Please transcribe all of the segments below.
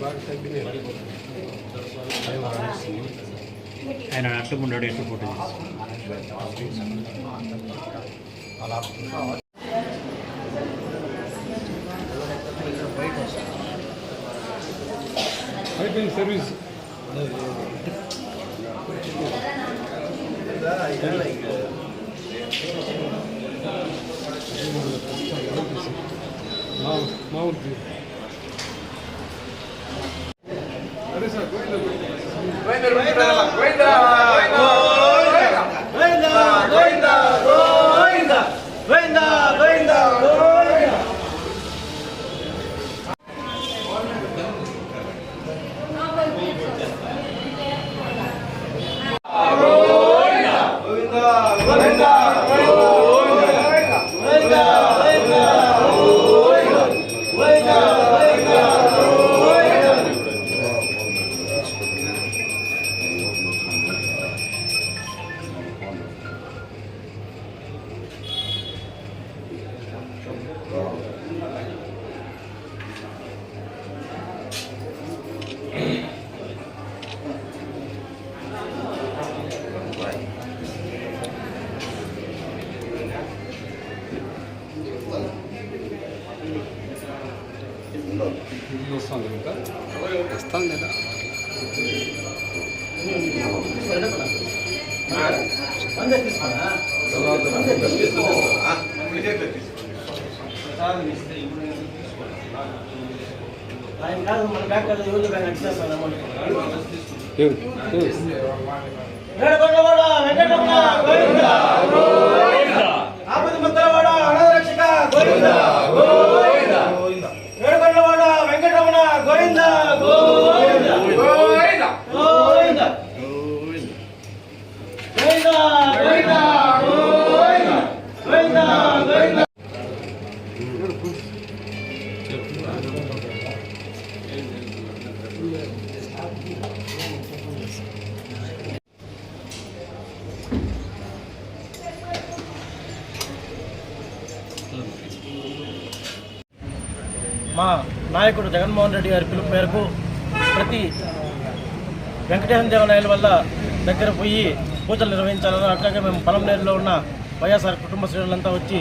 I don't have to put it to put it. I think there is. Now, now, dear. దగ్గర తీసుకోండి ప్రసాదం ఇస్తే ఇప్పుడు ఆయన కాదు మన బ్యాంక్ కాదు ఈరోజు గోవిందా ఆపద ముద్రవాడ అనాథ గోవిందా మా నాయకుడు జగన్మోహన్ రెడ్డి గారి పిలుపు మేరకు ప్రతి వెంకటేశ్వర దేవాలయాల వల్ల దగ్గర పోయి పూజలు నిర్వహించాలని అట్లాగే మేము పొలంనేరులో ఉన్న వైఎస్ఆర్ కుటుంబ శ్రేణులంతా వచ్చి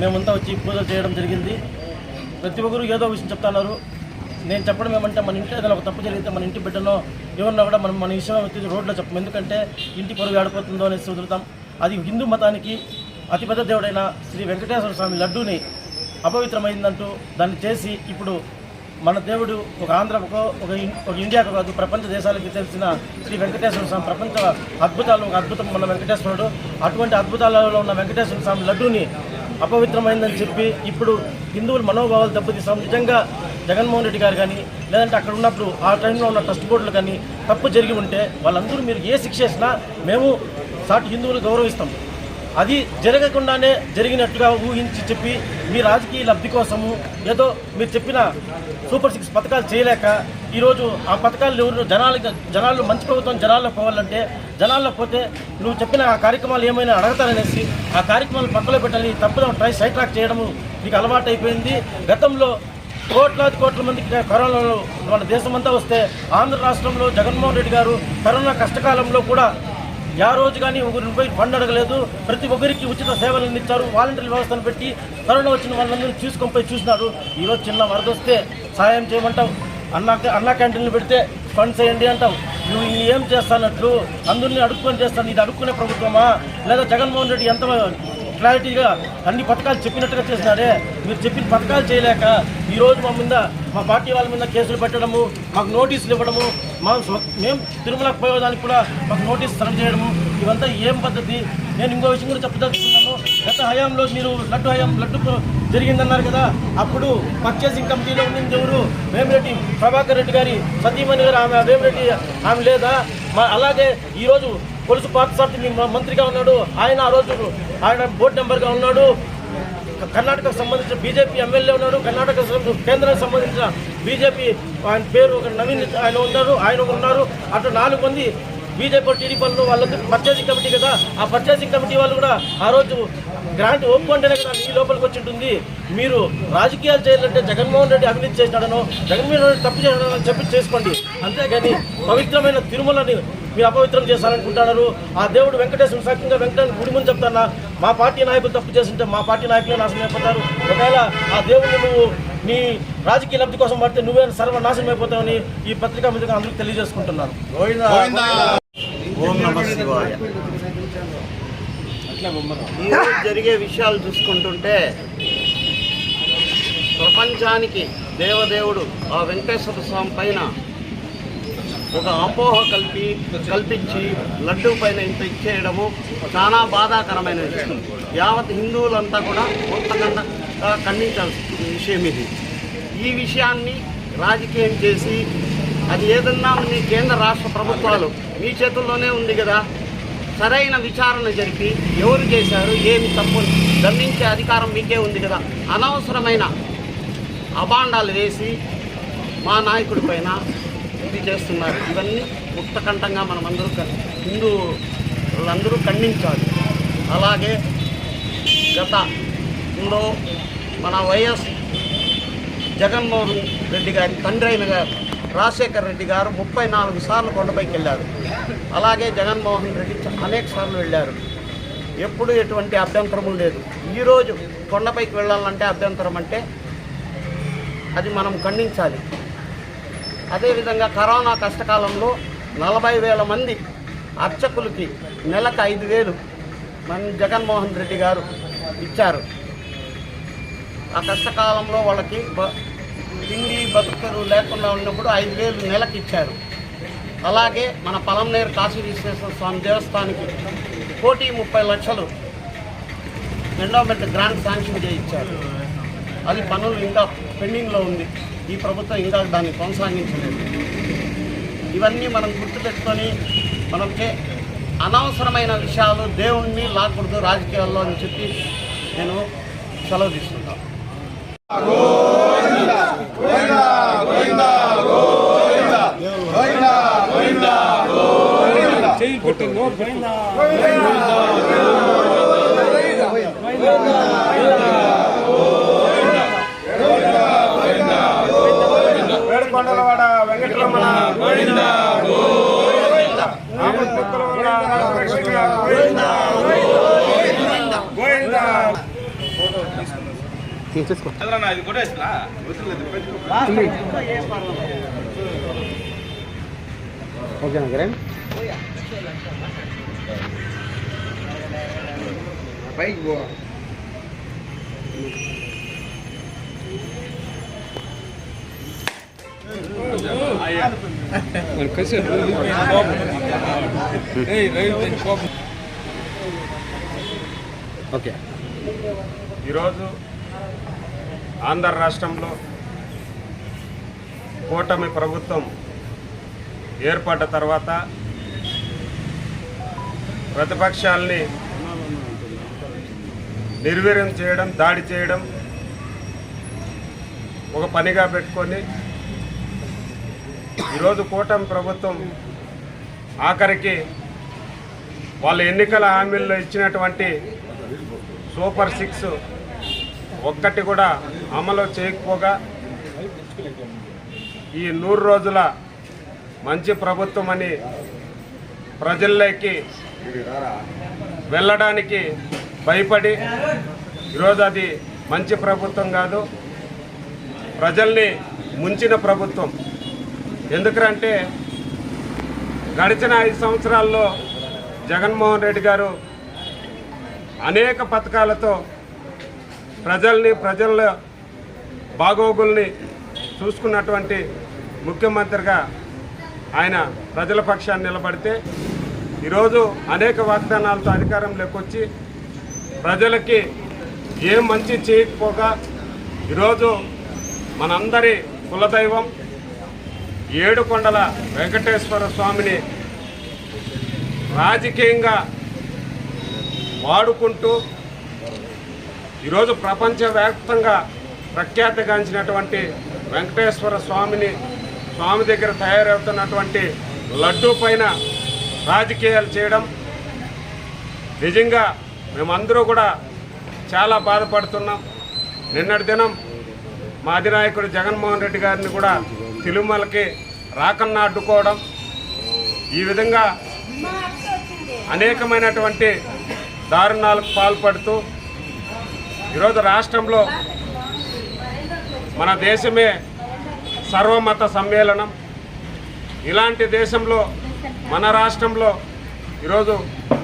మేమంతా వచ్చి పూజలు చేయడం జరిగింది. ప్రతి ఒక్కరు ఏదో విషయం చెప్తున్నారు. నేను చెప్పడం ఏమంటే మన ఇంట్లో ఏదైనా ఒక తప్పు జరిగితే మన ఇంటి బిడ్డలో ఎవరన్నా కూడా మనం మన విషయం వచ్చి రోడ్లో చెప్పం. ఎందుకంటే ఇంటి పొరుగు ఆడిపోతుందో అనేసి వదులుతాం అది హిందూ మతానికి అతిపెద్ద దేవుడైన శ్రీ వెంకటేశ్వర స్వామి లడ్డూని అపవిత్రమైందంటూ దాన్ని చేసి ఇప్పుడు మన దేవుడు ఒక ఆంధ్రకు ఒక ఇన్- ఒక ఇండియాకు కాదు ప్రపంచ దేశాలకి తెలిసిన శ్రీ వెంకటేశ్వర స్వామి ప్రపంచ అద్భుతాలు ఒక అద్భుతం మన వెంకటేశ్వరుడు. అటువంటి అద్భుతాలలో ఉన్న వెంకటేశ్వర స్వామి లడ్డూని అపవిత్రమైందని చెప్పి ఇప్పుడు హిందువుల మనోభావాలు దెబ్బతీస్తాం నిజంగా జగన్మోహన్ రెడ్డి గారు కానీ లేదంటే అక్కడ ఉన్నప్పుడు ఆ టైంలో ఉన్న ట్రస్ట్ బోర్డులు కానీ తప్పు జరిగి ఉంటే వాళ్ళందరూ మీరు ఏ శిక్ష వేసినా మేము సాటి హిందువులు గౌరవిస్తాం. అది జరగకుండానే జరిగినట్టుగా ఊహించి చెప్పి మీ రాజకీయ లబ్ధి కోసము ఏదో మీరు చెప్పిన సూపర్ సిక్స్ పథకాలు చేయలేక ఈరోజు ఆ పథకాలు ఎవరు జనాలకి జనాల్లో మంచి ప్రభుత్వం జనాల్లో పోవాలంటే జనాల్లో పోతే నువ్వు చెప్పిన ఆ కార్యక్రమాలు ఏమైనా అడగతారనేసి ఆ కార్యక్రమాలు పక్కలో పెట్టాలి తప్పుదం ట్రై సైట్రాక్ చేయడము మీకు అలవాటు అయిపోయింది. గతంలో కోట్లాది కోట్ల మందికి కరోనాలో మన దేశమంతా వస్తే ఆంధ్ర రాష్ట్రంలో జగన్మోహన్ రెడ్డి గారు కరోనా కష్టకాలంలో కూడా యా రోజు కానీ ఒకరిని పోయి ఫండ్ అడగలేదు. ప్రతి ఒక్కరికి ఉచిత సేవలు అందించారు. వాలంటీర్ వ్యవస్థను పెట్టి కరోనా వచ్చిన వాళ్ళందరినీ చూసుకొని పోయి చూసినారు. ఈరోజు చిన్న వరద వస్తే సాయం చేయమంటావు. అన్న అన్నా క్యాంటీన్లు పెడితే ఫండ్స్ వేయండి అంటావు. నువ్వు ఏం చేస్తానట్లు అందరినీ అడుక్కొని చేస్తాను. ఇది అడుక్కునే ప్రభుత్వమా? లేదా జగన్మోహన్ రెడ్డి ఎంత క్లారిటీగా అన్ని పథకాలు చెప్పినట్టుగా చేసినారే మీరు చెప్పిన పథకాలు చేయలేక ఈ రోజు మా మీద మా పార్టీ వాళ్ళ మీద కేసులు పెట్టడము మాకు నోటీసులు ఇవ్వడము మా మేము తిరుమలకు పోయేదానికి కూడా మాకు నోటీస్ సర్వ్ చేయడము ఇవంతా ఏం పద్ధతి? నేను ఇంకో విషయం కూడా చెప్పదలుచుకున్నాను. గత హయాంలో మీరు లడ్డు హయాం లడ్డు జరిగిందన్నారు కదా అప్పుడు పర్చేసింగ్ కమిటీలో ఉండింది ఎవరు? వేమిరెడ్డి ప్రభాకర్ రెడ్డి గారి సతీమణి గారు ఆమె వేమిరెడ్డి ఆమె లేదా? అలాగే ఈరోజు పొలుసు పార్థసారథి మంత్రిగా ఉన్నాడు. ఆయన ఆ రోజు ఆయన బోర్డు నెంబర్గా ఉన్నాడు. కర్ణాటక కర్ణాటకకు సంబంధించిన బీజేపీ ఎమ్మెల్యే ఉన్నాడు. కర్ణాటక కేంద్రానికి సంబంధించిన బీజేపీ ఆయన పేరు ఒక నవీన్ ఆయన ఉన్నారు. ఆయన ఉన్నారు. అటు నాలుగు మంది బీజేపీ టీడీపీ వాళ్ళు వాళ్ళకి పర్చేసింగ్ కమిటీ కదా. ఆ పర్చేసింగ్ కమిటీ వాళ్ళు కూడా ఆ రోజు గ్రాంట్ ఒప్పుకుంటేనే కదా ఈ లోపలికి వచ్చి ఉంటుంది. మీరు రాజకీయాలు చేయాలంటే జగన్మోహన్ రెడ్డి అవినీతి చేసినాడనో జగన్మోహన్ రెడ్డి తప్పు చేసినాడనో చెప్పి చేసుకోండి. అంతేగాని పవిత్రమైన తిరుమలని మీరు అపవిత్రం చేశారనుకుంటున్నారు. ఆ దేవుడు వెంకటేశ్వర సాక్ష్యంగా వెంకటేశ్వర గుడి ముందు చెప్తానా? మా పార్టీ నాయకులు తప్పు చేస్తుంటే మా పార్టీ నాయకులే నాశనం అయిపోతారు. ఒకవేళ ఆ దేవుడిని నువ్వు నీ రాజకీయ లబ్ధి కోసం పడితే నువ్వే సర్వనాశనం అయిపోతావని ఈ పత్రికా మీదుగా అందరికీ తెలియజేసుకుంటున్నాను. ఓం నమ శివాయ. ఈరోజు జరిగే విషయాలు చూసుకుంటుంటే ప్రపంచానికి దేవదేవుడు ఆ వెంకటేశ్వర స్వామి పైన ఒక అపోహ కల్పి కల్పించి లడ్డు పైన ఇంత ఇచ్చేయడము చాలా బాధాకరమైన విషయం యావత్ హిందువులంతా కూడా మొత్తకంగా ఖండించాల్సిన విషయం ఇది. ఈ విషయాన్ని రాజకీయం చేసి అది ఏదన్నా కేంద్ర రాష్ట్ర ప్రభుత్వాలు మీ చేతుల్లోనే ఉంది కదా. సరైన విచారణ జరిపి ఎవరు చేశారు ఏమి తప్పు దండించే అధికారం మీకే ఉంది కదా. అనవసరమైన అబాండాలు వేసి మా నాయకుడి పైన ఇది చేస్తున్నారు. ఇవన్నీ ముక్తకంఠంగా మనమందరూ క- హిందువులందరూ ఖండించాలి. అలాగే గతంలో మన వైఎస్ జగన్మోహన్ రెడ్డి గారి తండ్రి అయిన గారు రాజశేఖర్ రెడ్డి గారు ముప్పై నాలుగు సార్లు కొండపైకి వెళ్ళారు. అలాగే జగన్మోహన్ రెడ్డి అనేక సార్లు వెళ్ళారు. ఎప్పుడు ఎటువంటి అభ్యంతరము లేదు. ఈరోజు కొండపైకి వెళ్ళాలంటే అభ్యంతరం అంటే అది మనం ఖండించాలి. అదేవిధంగా కరోనా కష్టకాలంలో నలభై వేల మంది అర్చకులకి నెలకు ఐదు వేలు మన జగన్మోహన్ రెడ్డి గారు ఇచ్చారు. ఆ కష్టకాలంలో వాళ్ళకి తిండి బతుకులు లేకుండా ఉన్నప్పుడు ఐదు వేలు నెలకు ఇచ్చారు. అలాగే మన పలంనేరు కాశీ విశ్వేశ్వర స్వామి దేవస్థానికి కోటి ముప్పై లక్షలు ఎండోమెంట్ గ్రాంట్ శాంక్షన్ చేయించారు. అది పనులు ఇంకా పెండింగ్లో ఉంది. ఈ ప్రభుత్వం ఇంకా దాన్ని కొనసాగించలేదు. ఇవన్నీ మనం గుర్తుపెట్టుకొని మనం అనవసరమైన విషయాలు దేవుణ్ణి లాక్కూడదు రాజకీయాల్లో అని చెప్పి నేను సెలవు తీసుకుంటాను. చెయ్యి వేడుకొండలవాడ వెంకటరమణ ఆపత్తులవాడ రామకృష్ణ గోవింద గోవింద ఓకేనా కిరణ్ రైట్ కోపం ఓకే. ఈరోజు ఆంధ్ర రాష్ట్రంలో కూటమి ప్రభుత్వం ఏర్పడ్డ తర్వాత ప్రతిపక్షాల్ని నిర్వీర్యం చేయడం దాడి చేయడం ఒక పనిగా పెట్టుకొని ఈరోజు కూటమి ప్రభుత్వం ఆఖరికి వాళ్ళ ఎన్నికల హామీల్లో ఇచ్చినటువంటి సూపర్ సిక్స్ ఒక్కటి కూడా అమలు చేయకపోగా ఈ నూరు రోజుల మంచి ప్రభుత్వం అని ప్రజల్లోకి వెళ్ళడానికి భయపడి ఈరోజు అది మంచి ప్రభుత్వం కాదు. ప్రజల్ని ముంచిన ప్రభుత్వం. ఎందుకంటే గడిచిన ఐదు సంవత్సరాల్లో జగన్మోహన్ రెడ్డి గారు అనేక పథకాలతో ప్రజల్ని ప్రజల బాగోగుల్ని చూసుకున్నటువంటి ముఖ్యమంత్రిగా ఆయన ప్రజల పక్షాన్ని నిలబడితే ఈరోజు అనేక వాగ్దానాలతో అధికారంలోకి వచ్చి ప్రజలకి ఏం మంచి చేయకపోగా ఈరోజు మనందరి కులదైవం ఏడుకొండల వెంకటేశ్వర స్వామిని రాజకీయంగా వాడుకుంటూ ఈరోజు ప్రపంచవ్యాప్తంగా ప్రఖ్యాతిగాంచినటువంటి వెంకటేశ్వర స్వామిని స్వామి దగ్గర తయారవుతున్నటువంటి లడ్డూ పైన రాజకీయాలు చేయడం నిజంగా మేమందరూ కూడా చాలా బాధపడుతున్నాం. నిన్నటి దినం మా అధినాయకుడు జగన్మోహన్ రెడ్డి గారిని కూడా తిరుమలకి రాకన్నా అడ్డుకోవడం ఈ విధంగా అనేకమైనటువంటి దారుణాలకు పాల్పడుతూ ఈరోజు రాష్ట్రంలో మన దేశమే సర్వమత సమ్మేళనం. ఇలాంటి దేశంలో మన రాష్ట్రంలో ఈరోజు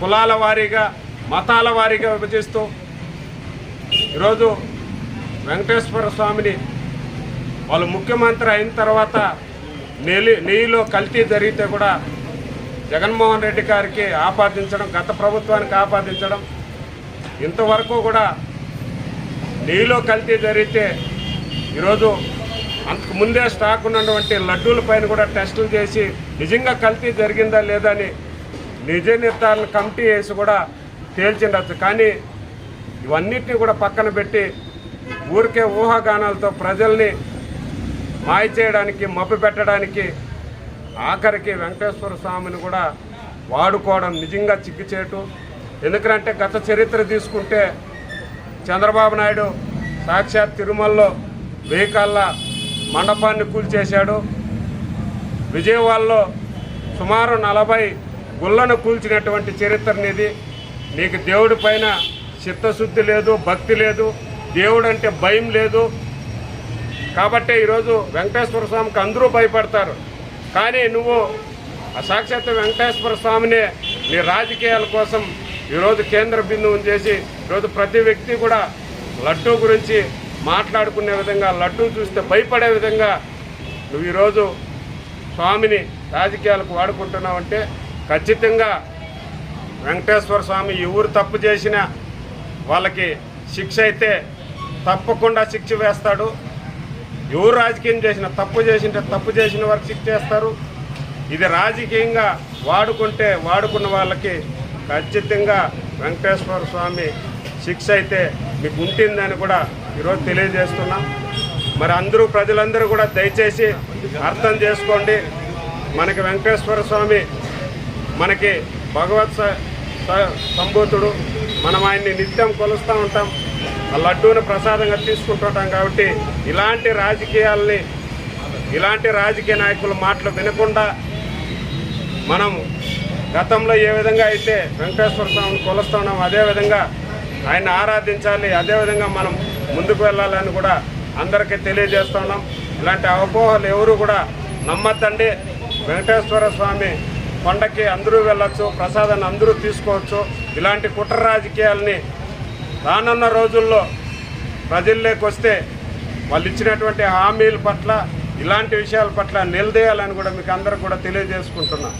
కులాల వారీగా మతాల వారీగా విభజిస్తూ ఈరోజు వెంకటేశ్వర స్వామిని వాళ్ళు ముఖ్యమంత్రి అయిన తర్వాత నెలి నెయ్యిలో కల్తీ జరిగితే కూడా జగన్మోహన్ రెడ్డి గారికి ఆపాదించడం గత ప్రభుత్వానికి ఆపాదించడం ఇంతవరకు కూడా నెయ్యిలో కల్తీ జరిగితే ఈరోజు అంతకు ముందే స్టాక్ ఉన్నటువంటి లడ్డూల పైన కూడా టెస్టులు చేసి నిజంగా కల్తీ జరిగిందా లేదా అని నిజ నిర్ధారణ కమిటీ వేసి కూడా తేల్చిండొచ్చు. కానీ ఇవన్నిటిని కూడా పక్కన పెట్టి ఊరికే ఊహాగానాలతో ప్రజల్ని మాయ చేయడానికి మబ్బు పెట్టడానికి ఆఖరికి వెంకటేశ్వర స్వామిని కూడా వాడుకోవడం నిజంగా చిగ్గుచేటు. ఎందుకంటే గత చరిత్ర తీసుకుంటే చంద్రబాబు నాయుడు సాక్షాత్ తిరుమలలో వెహికల్లా మండపాన్ని కూల్చేశాడు. విజయవాడలో సుమారు నలభై గుళ్ళను కూల్చినటువంటి చరిత్రనిది నీకు దేవుడి పైన చిత్తశుద్ధి లేదు భక్తి లేదు దేవుడు అంటే భయం లేదు. కాబట్టే ఈరోజు వెంకటేశ్వర స్వామికి అందరూ భయపడతారు. కానీ నువ్వు సాక్షాత్ వెంకటేశ్వర స్వామినే నీ రాజకీయాల కోసం ఈరోజు కేంద్ర బిందువుని చేసి ఈరోజు ప్రతి వ్యక్తి కూడా లడ్డూ గురించి మాట్లాడుకునే విధంగా లడ్డూ చూస్తే భయపడే విధంగా నువ్వు ఈరోజు స్వామిని రాజకీయాలకు వాడుకుంటున్నావంటే ఖచ్చితంగా వెంకటేశ్వర స్వామి ఎవరు తప్పు చేసినా వాళ్ళకి శిక్ష అయితే తప్పకుండా శిక్ష వేస్తాడు. ఎవరు రాజకీయం చేసిన తప్పు చేసింటే తప్పు చేసిన వారికి శిక్ష చేస్తారు ఇది రాజకీయంగా వాడుకుంటే వాడుకున్న వాళ్ళకి ఖచ్చితంగా వెంకటేశ్వర స్వామి శిక్ష అయితే మీకు ఉంటుందని కూడా ఈరోజు తెలియజేస్తున్నాం. మరి అందరూ ప్రజలందరూ కూడా దయచేసి అర్థం చేసుకోండి. మనకి వెంకటేశ్వర స్వామి మనకి భగవత్ స- సంభూతుడు మనం ఆయన్ని నిత్యం కొలుస్తూ ఉంటాం. ఆ లడ్డూని ప్రసాదంగా తీసుకుంటుంటాం కాబట్టి ఇలాంటి రాజకీయాల్ని ఇలాంటి రాజకీయ నాయకుల మాటలు వినకుండా మనం గతంలో ఏ విధంగా అయితే వెంకటేశ్వర స్వామిని కొలుస్తున్నాం అదేవిధంగా ఆయన ఆరాధించాలి. అదేవిధంగా మనం ముందుకు వెళ్ళాలని కూడా అందరికీ తెలియజేస్తున్నాం ఇలాంటి అవపోహలు ఎవరు కూడా నమ్మద్దండి. వెంకటేశ్వర స్వామి కొండకి అందరూ వెళ్ళొచ్చు ప్రసాదాన్ని అందరూ తీసుకోవచ్చు. ఇలాంటి కుట్ర రాజకీయాల్ని రానున్న రోజుల్లో ప్రజల్లోకి వస్తే వాళ్ళు ఇచ్చినటువంటి హామీల పట్ల ఇలాంటి విషయాల పట్ల నిలదీయాలని కూడా మీకు అందరికి కూడా తెలియజేసుకుంటున్నాం.